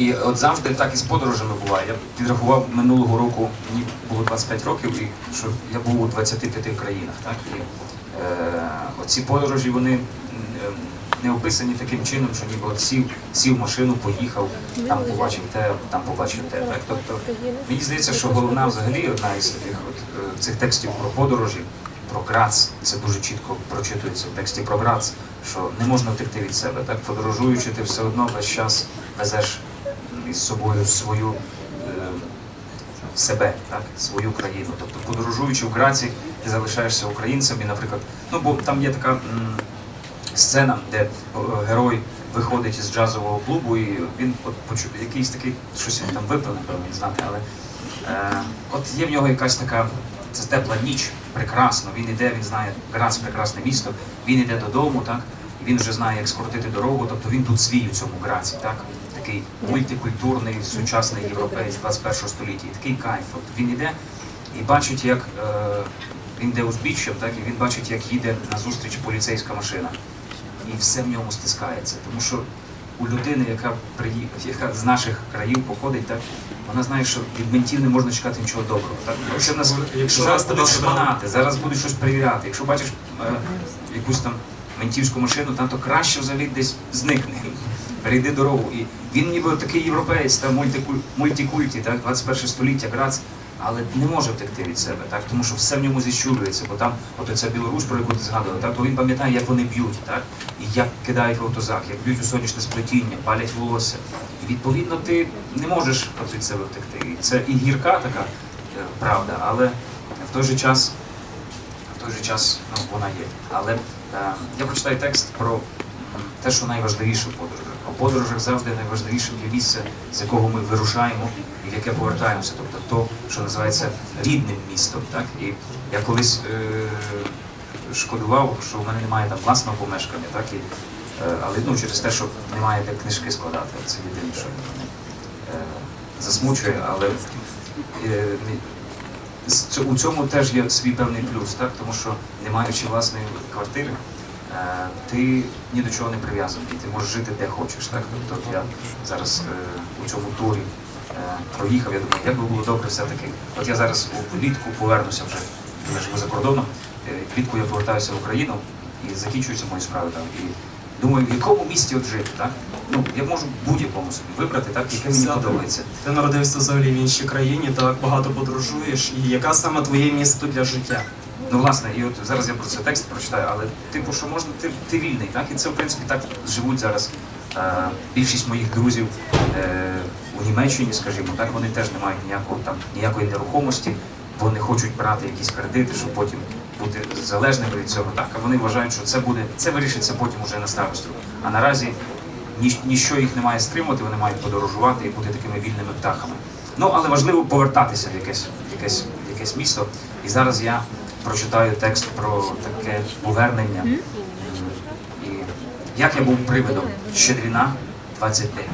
І от завжди так і з подорожами буває. Я підрахував минулого року, мені було 25 років, і що я був у 25 країнах. Так? І, е, оці подорожі вони е, не описані таким чином, що ніби от сів, сів машину, поїхав, там побачив те, там побачив те. Так? Тобто мені здається, що головна взагалі одна із таких от, е, цих текстів про подорожі, про Грац, це дуже чітко прочитується в тексті про Грац, що не можна втекти від себе. Так? Подорожуючи, ти все одно весь час везеш із собою свою е, себе, так, свою країну. Тобто, подорожуючи в Граці, ти залишаєшся українцем і, наприклад, ну бо там є така сцена, де е, герой виходить із джазового клубу, і він от почув якийсь такий, щось він там випив, напевно, не знати, але е, от є в нього якась така. Це тепла ніч, прекрасно. Він іде, він знає Грац прекрасне місто. Він іде додому, так він вже знає, як скоротити дорогу. Тобто він тут свій у цьому Граці, так такий мультикультурний сучасний європейць 21 століття. І такий кайф. От він іде і бачить, як е, він йде узбіччям, так і він бачить, як їде назустріч поліцейська машина. І все в ньому стискається. Тому що у людини, яка приї... яка з наших країв походить, так вона знає, що від ментів не можна чекати нічого доброго. Так якщо нас Якщо зараз тебе будуть забрали. зараз будуть щось перевіряти. Якщо бачиш е, якусь там ментівську машину, там то краще взагалі десь зникне. Перейди дорогу. І він ніби такий європеєць, та мультикуль... мультикульті, так, 21 століття, Грац, але не може втекти від себе, так, тому що все в ньому зіщулюється, бо там, от оця Білорусь, про яку ти згадував, так, то він пам'ятає, як вони б'ють, так, і як кидають в автозак, як б'ють у сонячне сплетіння, палять волосся. І відповідно ти не можеш от від себе втекти. І це і гірка така е, правда, але в той же час в той же час ну, вона є. Але е, я прочитаю текст про те, що найважливіше в подорожах. У подорожах завжди найважливішим є місце, з якого ми вирушаємо і в яке повертаємося. Тобто то, що називається рідним містом. Так? І я колись е, шкодував, що в мене немає там власного помешкання, так? І, е, але ну, через те, що немає де книжки складати. Це єдине, що мене е, засмучує, але е, у цьому теж є свій певний плюс, так? тому що не маючи власної квартири, ти ні до чого не прив'язаний, ти можеш жити де хочеш. Так? Тобто я зараз е, у цьому турі е, проїхав, я думаю, як би було добре все-таки. От я зараз влітку повернуся вже, я живу за кордоном, е, влітку я повертаюся в Україну і закінчуються мої справи там. І думаю, в якому місті от жити, так? Ну, я можу будь-якому собі вибрати, так, яке мені подобається. Ти народився взагалі в іншій країні, так багато подорожуєш. І яка саме твоє місто для життя? Ну, власне, і от зараз я про це текст прочитаю, але типу, що можна, ти, ти вільний, так? І це, в принципі, так живуть зараз е, більшість моїх друзів е, у Німеччині, скажімо, так, вони теж не мають ніякого там ніякої нерухомості, бо не хочуть брати якісь кредити, щоб потім бути залежними від цього. Так, а вони вважають, що це буде, це вирішиться потім уже на старості. А наразі ніч, ніщо їх не має стримувати, вони мають подорожувати і бути такими вільними птахами. Ну, але важливо повертатися в якесь, в якесь, в якесь місто. І зараз я прочитаю текст про таке повернення. І як я був привидом Щедріна 29.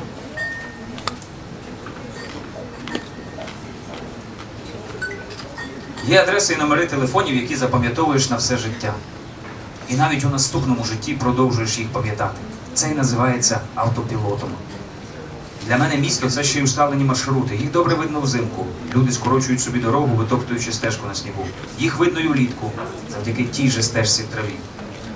Є адреси і номери телефонів, які запам'ятовуєш на все життя. І навіть у наступному житті продовжуєш їх пам'ятати. Це і називається автопілотом. Для мене місто це ще й усталені маршрути. Їх добре видно взимку. Люди скорочують собі дорогу, витоптуючи стежку на снігу. Їх видно й улітку, завдяки тій же стежці в траві.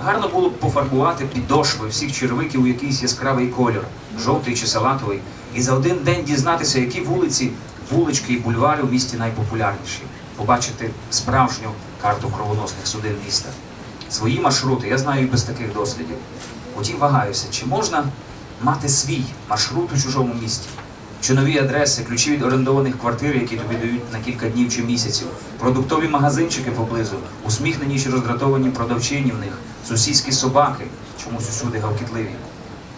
Гарно було б пофарбувати підошви всіх червиків у якийсь яскравий колір, жовтий чи салатовий, і за один день дізнатися, які вулиці, вулички і бульвари в місті найпопулярніші, побачити справжню карту кровоносних судин міста. Свої маршрути я знаю і без таких дослідів. Утім, вагаюся, чи можна мати свій маршрут у чужому місті? Чи нові адреси, ключі від орендованих квартир, які тобі дають на кілька днів чи місяців, продуктові магазинчики поблизу, усміхнені чи роздратовані продавчині в них, сусідські собаки, чомусь усюди гавкітливі,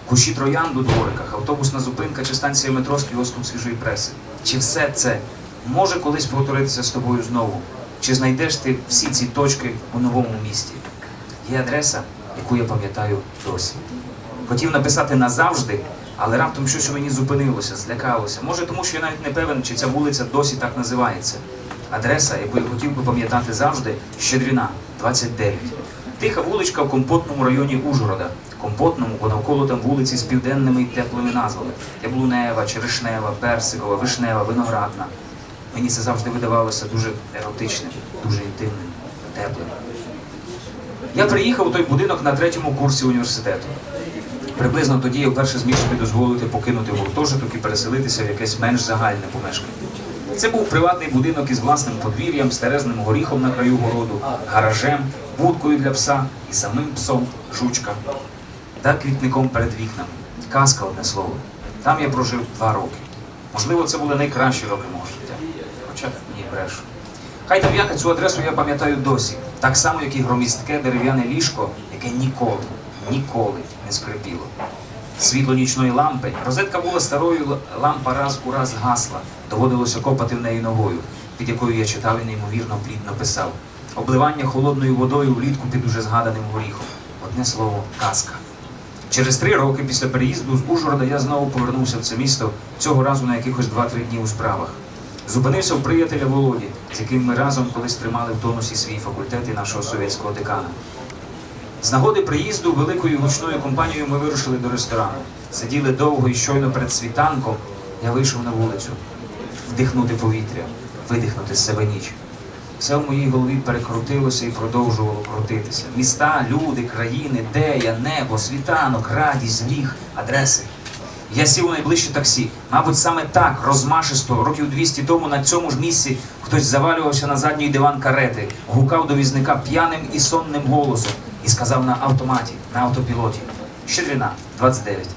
кущі троянд у двориках, автобусна зупинка чи станція метро з кіоском свіжої преси. Чи все це може колись повторитися з тобою знову? Чи знайдеш ти всі ці точки у новому місті? Є адреса, яку я пам'ятаю досі. Хотів написати назавжди, але раптом щось у мені зупинилося, злякалося. Може, тому що я навіть не певен, чи ця вулиця досі так називається. Адреса, яку я хотів би пам'ятати завжди, Щедріна, 29. Тиха вуличка в компотному районі Ужгорода. компотному, бо навколо там вулиці з південними і теплими назвами: Яблунева, Черешнева, Персикова, Вишнева, Виноградна. Мені це завжди видавалося дуже еротичним, дуже інтимним, теплим. Я приїхав у той будинок на третьому курсі університету. Приблизно тоді я вперше зміг собі дозволити покинути гуртожиток і переселитися в якесь менш загальне помешкання. Це був приватний будинок із власним подвір'ям, стерезним горіхом на краю городу, гаражем, будкою для пса і самим псом жучка та квітником перед вікнами. Казка, одне слово. Там я прожив два роки. Можливо, це були найкращі роки мого життя. Хоча ні, брешу. Хай там як цю адресу я пам'ятаю досі, так само, як і громістке дерев'яне ліжко, яке ніколи, ніколи не скрипіло. Світло нічної лампи, розетка була старою, лампа раз у раз гасла, доводилося копати в неї ногою, під якою я читав і неймовірно плідно писав. Обливання холодною водою влітку під уже згаданим горіхом. Одне слово, казка. Через три роки після переїзду з Ужгорода я знову повернувся в це місто, цього разу на якихось 2-3 дні у справах. Зупинився у приятеля Володі, з яким ми разом колись тримали в тонусі свій факультет і нашого совєтського декана. З нагоди приїзду великою гучною компанією ми вирушили до ресторану. Сиділи довго і щойно перед світанком я вийшов на вулицю, вдихнути повітря, видихнути з себе ніч. Все в моїй голові перекрутилося і продовжувало крутитися. Міста, люди, країни, дея, небо, світанок, радість, гріх, адреси. Я сів у найближче таксі. Мабуть, саме так, розмашисто, років 200 тому на цьому ж місці хтось завалювався на задній диван карети, гукав до візника п'яним і сонним голосом і сказав на автоматі, на автопілоті. Щедрина, 29.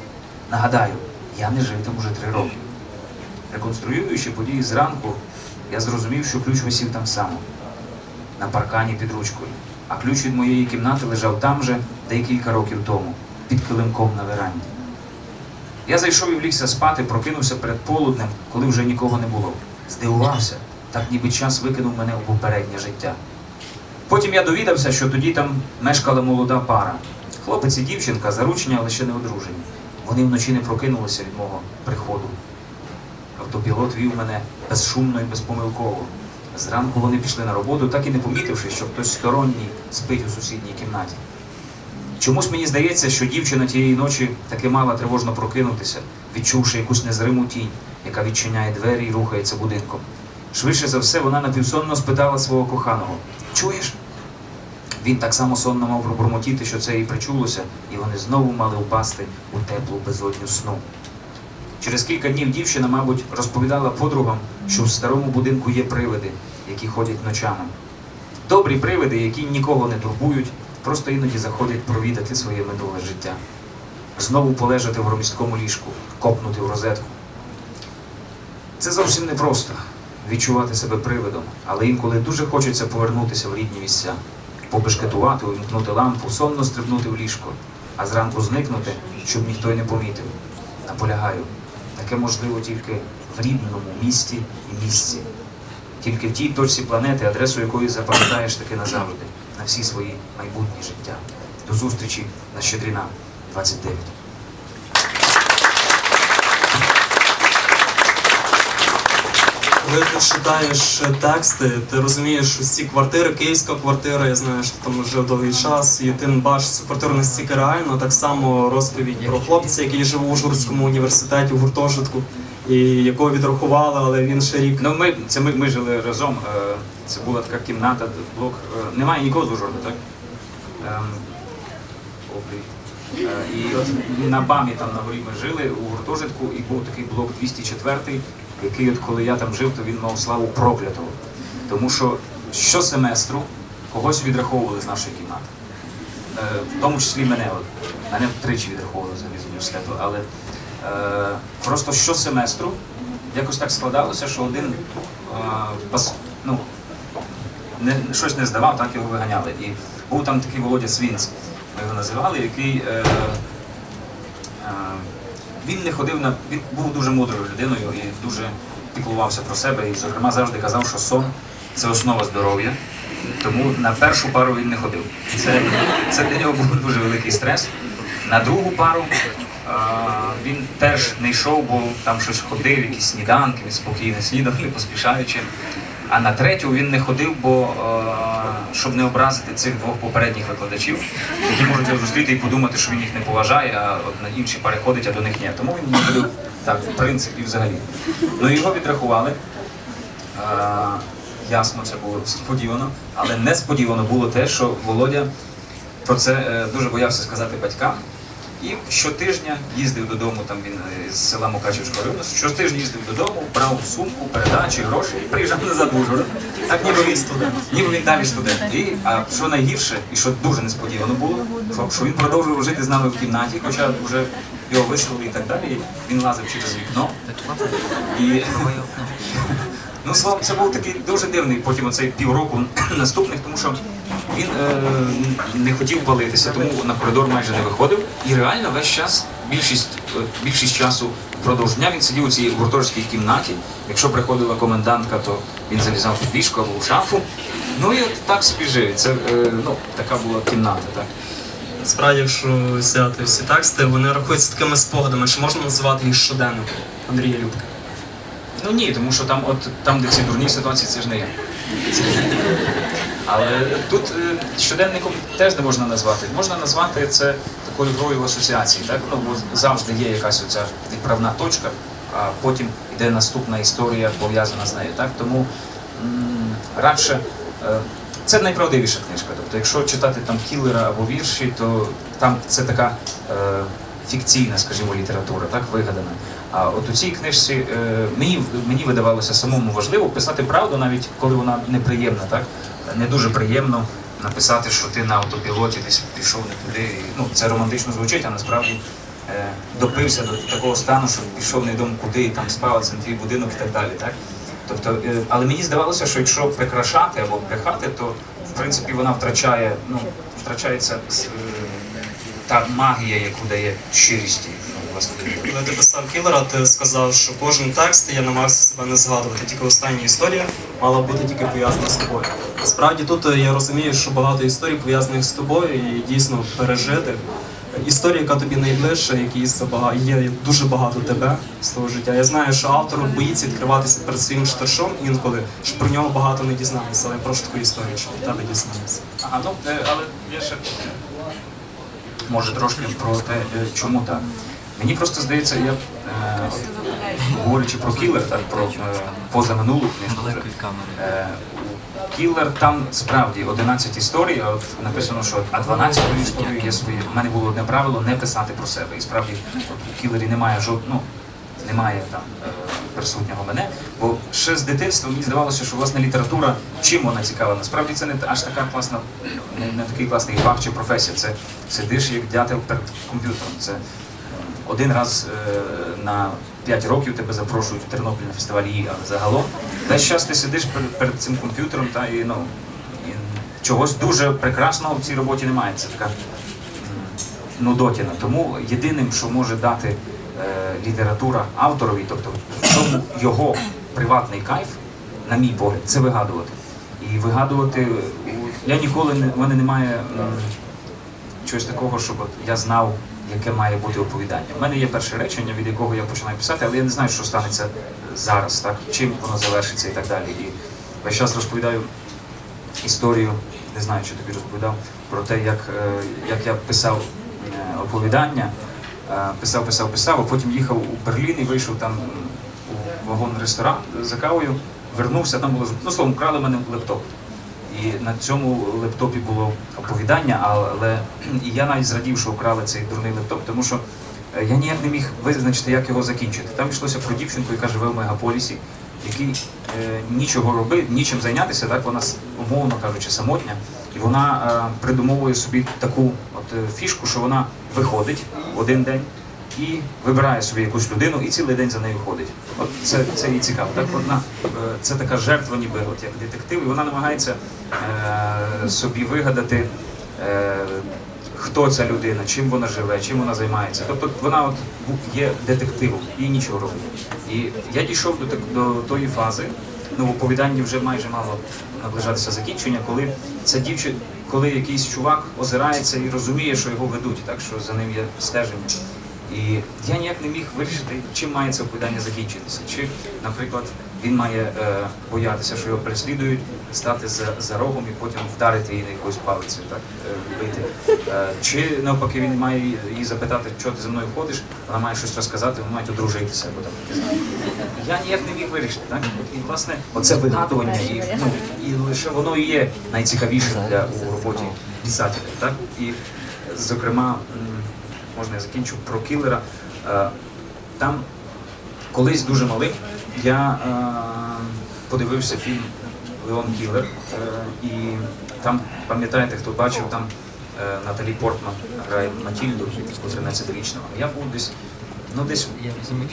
Нагадаю, я не жив там уже три роки. Реконструюючи події зранку, я зрозумів, що ключ висів там само, на паркані під ручкою. А ключ від моєї кімнати лежав там же, де кілька років тому, під килимком на веранді. Я зайшов і влігся спати, прокинувся перед полуднем, коли вже нікого не було. Здивувався, так ніби час викинув мене у попереднє життя. Потім я довідався, що тоді там мешкала молода пара. Хлопець і дівчинка заручені, але ще не одружені. Вони вночі не прокинулися від мого приходу. Автопілот вів мене безшумно і безпомилково. Зранку вони пішли на роботу, так і не помітивши, що хтось сторонній спить у сусідній кімнаті. Чомусь мені здається, що дівчина тієї ночі таки мала тривожно прокинутися, відчувши якусь незриму тінь, яка відчиняє двері і рухається будинком. Швидше за все, вона напівсонно спитала свого коханого: Чуєш? Він так само сонно мав пробурмотіти, що це їй причулося, і вони знову мали впасти у теплу безодню сну. Через кілька днів дівчина, мабуть, розповідала подругам, що в старому будинку є привиди, які ходять ночами. Добрі привиди, які нікого не турбують, просто іноді заходять провідати своє минуле життя. Знову полежати в громісткому ліжку, копнути в розетку. Це зовсім непросто відчувати себе привидом, але інколи дуже хочеться повернутися в рідні місця, побешкетувати, увімкнути лампу, сонно стрибнути в ліжко, а зранку зникнути, щоб ніхто й не помітив. Наполягаю, таке можливо тільки в рідному місті і місці. Тільки в тій точці планети, адресу якої запам'ятаєш таки назавжди, на всі свої майбутні життя. До зустрічі на Щедріна 29. Коли ти читаєш е, тексти, ти розумієш ці квартири, київська квартира, я знаю, що ти там жив довгий час, і ти бачиш цю квартиру настільки реально, так само розповідь про хлопця, який жив у Ужгородському університеті в гуртожитку, і якого відрахували, але він ще рік. Ну, ми, це ми, ми жили разом. е, Це була така кімната, блок. е, Немає нікого з Ужгорода, так? Ем, І от на БАМі там на горі ми жили у гуртожитку, і був такий блок 204, який, от коли я там жив, то він мав славу проклятого. Тому що щосеместру когось відраховували з нашої кімнати. Е, В тому числі мене. От. Мене тричі відраховували з університету, але е, просто щосеместру якось так складалося, що один е, пас, ну, не, щось не здавав, так його виганяли. І був там такий Володя Свінц, ми його називали, який е, е, він не ходив на. Він був дуже мудрою людиною і дуже піклувався про себе. І, зокрема, завжди казав, що сон це основа здоров'я. Тому на першу пару він не ходив. Це, це для нього був дуже великий стрес. На другу пару е, він теж не йшов, бо там щось ходив, якісь сніданки, він спокійно снідав, не поспішаючи. А на третю він не ходив, бо е, щоб не образити цих двох попередніх викладачів, які можуть його зустріти і подумати, що він їх не поважає, а от на інші переходить, а до них ні. Тому він не буде так, в принципі, взагалі. Ну його відрахували. А, ясно, це було сподівано, але несподівано було те, що Володя про це е, дуже боявся сказати батькам. І щотижня їздив додому, там він е, з села Мукачівського району, щотижня їздив додому, брав сумку, передачі, гроші і приїжджав назад в Ужгород. Так ніби він студент. Ніби він далі студент. І а що найгірше, і що дуже несподівано було, що, що він продовжував жити з нами в кімнаті, хоча вже його виселили і так далі. Він лазив через вікно. І словом, це був такий дуже дивний потім оцей півроку наступних, тому що він е, не хотів палитися, тому на коридор майже не виходив. І реально весь час, більшість, е, більшість часу впродовж дня він сидів у цій гуртожській кімнаті. Якщо приходила комендантка, то він залізав під ліжко або в шафу. Ну і от так собі жив. Це е, ну, така була кімната. Так. Справді, якщо взяти всі тексти, вони рахуються такими спогадами, що можна називати їх щоденником Андрія Любка. Ну ні, тому що там, от там, де ці дурні ситуації, це ж не я. Але тут е, щоденником теж не можна назвати. Можна назвати це такою грою асоціації. Так? Ну, бо завжди є якась оця відправна точка, а потім йде наступна історія пов'язана з нею. Так? Тому радше е, це найправдивіша книжка. Тобто, якщо читати там кілера або вірші, то там це така е, фікційна, скажімо, література, так вигадана. А от у цій книжці е, мені, мені видавалося самому важливо писати правду, навіть коли вона неприємна, так? Не дуже приємно написати, що ти на автопілоті десь пішов не туди. Ну, це романтично звучить, а насправді е, допився до такого стану, що пішов невідомо куди, і там спав, це твій будинок і так далі. Так? Тобто, е, але мені здавалося, що якщо прикрашати або брехати, то в принципі вона втрачає, ну, втрачається та магія, яку дає щирість. Ну. Коли ти писав кілера, ти сказав, що кожен текст я намагався себе не згадувати. Тільки остання історія мала бути тільки пов'язана з тобою. Справді тут е, я розумію, що багато історій пов'язаних з тобою і дійсно пережити. Історія, яка тобі найближча, забага- є дуже багато тебе з того життя. Я знаю, що автор боїться відкриватися перед своїм читачом інколи, що про нього багато не дізналися, але я прошу таку історію, щоб про тебе дізналися. Ага, ну, е, але я ще може трошки про те, е, чому так. Мені просто здається, я е, говорячи про кілер, так про е, позаминулу книжку. Е, Кілер там справді 11 історій, а от написано, що а 12 історії є свої. У мене було одне правило не писати про себе. І справді у Кілері немає жод... ну, немає там е, присутнього мене. Бо ще з дитинства мені здавалося, що власне література чим вона цікава. Насправді це не аж така класна, не, не такий класний фах чи професія. Це сидиш як дятел перед комп'ютером. Це один раз е, на 5 років тебе запрошують у Тернопіль на фестиваль її, загалом весь час ти сидиш перед, перед цим комп'ютером та і ну і чогось дуже прекрасного в цій роботі немає. Це така нудотіна. Тому єдиним, що може дати е, література авторові, тобто в чому його приватний кайф, на мій погляд, це вигадувати. І вигадувати я ніколи не в мене немає. чогось такого, щоб от я знав, яке має бути оповідання. У мене є перше речення, від якого я починаю писати, але я не знаю, що станеться зараз, так чим воно завершиться і так далі. І весь час розповідаю історію, не знаю, що тобі розповідав, про те, як, е, як я писав е, оповідання, е, писав, писав, писав, а потім їхав у Берлін і вийшов там у вагон-ресторан за кавою, вернувся, там було ну словом, крали мене лептоп. І на цьому лептопі було оповідання, але і я навіть зрадів, що вкрали цей дурний лептоп, тому що е, я ніяк не міг визначити, як його закінчити. Там йшлося про дівчинку, яка живе в мегаполісі, який е, нічого робить, нічим зайнятися, так вона умовно кажучи, самотня, і вона е, придумовує собі таку от е, фішку, що вона виходить в один день і вибирає собі якусь людину і цілий день за нею ходить. От це, це їй цікаво. Так вона е, це така жертва, ніби от як детектив, і вона намагається е, собі вигадати. Е, Хто ця людина, чим вона живе, чим вона займається. Тобто вона от є детективом і нічого робить. І я дійшов до, до тої фази, ну в оповіданні вже майже мало наближатися закінчення, коли ця дівчина, коли якийсь чувак озирається і розуміє, що його ведуть, так що за ним є стеження. І я ніяк не міг вирішити, чим має це оповідання закінчитися. Чи, наприклад, він має е, боятися, що його переслідують, стати за, за рогом і потім вдарити її якоюсь палицею, так е, вбити. Е, чи навпаки він має її запитати, що ти за мною ходиш, вона має щось розказати, вони мають одружитися або там. Я ніяк не міг вирішити. Так? І власне оце вигадування, і, ну, і лише воно і є найцікавішим для у роботі писателя. Так? І зокрема, можна я закінчу про кілера. Е, Там колись дуже малий я е, подивився фільм Леон Кілер. Е, і там, пам'ятаєте, хто бачив, там Наталі Портман грає Матільду, 13-річного. Я був десь, ну десь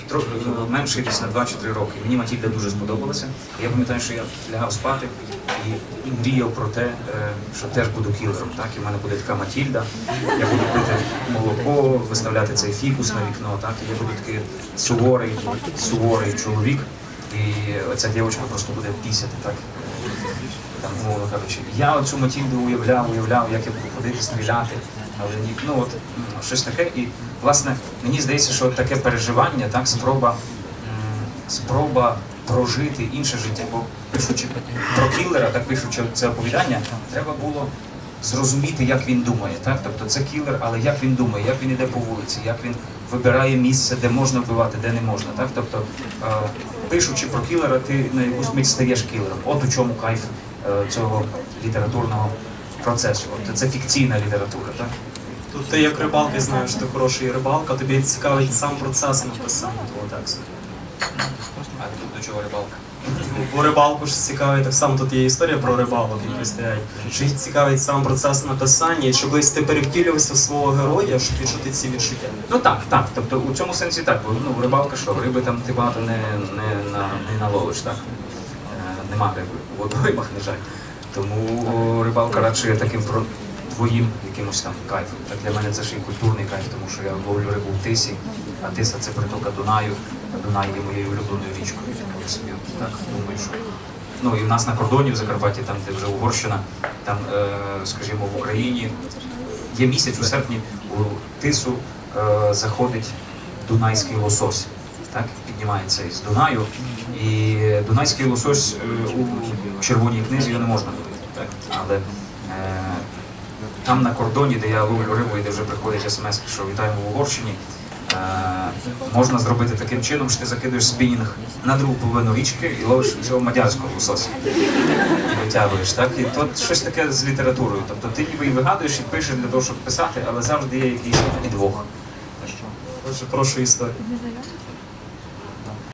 трохи менше десь на 2-3 роки. Мені Матільда дуже сподобалася. Я пам'ятаю, що я лягав спати і мріяв про те, е, що теж буду кілером. Так? І в мене буде така Матільда, я буду пити молоко, виставляти цей фікус на вікно, так? і я буду такий суворий, суворий чоловік. І оця дівчинка просто буде пісяти, так? Там, умовно кажучи. Я оцю Матільду уявляв, уявляв, як я буду ходити, стріляти, але ні, ну от щось таке. І власне мені здається, що таке переживання, так, спроба, спроба прожити інше життя. Бо пишучи про кілера, так пишучи це оповідання, треба було зрозуміти, як він думає. Так? Тобто це кілер, але як він думає, як він іде по вулиці, як він вибирає місце, де можна вбивати, де не можна. Так? Тобто, е, пишучи про кілера, ти на якусь мить стаєш кілером. От у чому кайф е, цього літературного процесу. От це фікційна література, так? Тут ти як рибалка знаєш, ти хороший рибалка, тобі цікавить сам процес написання твого тексту. А тут до чого рибалка? Бо рибалку ж цікавить так само тут є історія про рибалок, які стоять. Чи їх цікавить сам процес написання, і колись ти перевтілювався в свого героя, щоб відчути ці відчуття? Ну так, так. Тобто у цьому сенсі так. Бо ну, рибалка що, риби там ти багато не, не, на, не наловиш, так? Е, нема риби у водоймах, на жаль. Тому рибалка радше таким про твоїм якимось там кайфом. Так для мене це ще й культурний кайф, тому що я ловлю рибу в тисі, а тиса це притока Дунаю, а Дунай є моєю улюбленою річкою. Я собі так думаю, що ну і в нас на кордоні в Закарпатті, там де вже Угорщина, там, е, скажімо, в Україні є місяць у серпні у тису е, заходить дунайський лосось. Так, піднімається із Дунаю. І дунайський лосось е, у червоній книзі його не можна робити. Так? Але е, там на кордоні, де я ловлю рибу і де вже приходить смс, що вітаємо в Угорщині, е, можна зробити таким чином, що ти закидуєш спінінг на другу половину річки і ловиш цього мадярського лосося. Витягуєш. Так? І тут щось таке з літературою. Тобто ти ніби і вигадуєш, і пишеш для того, щоб писати, але завжди є якийсь підвох. Прошу історію.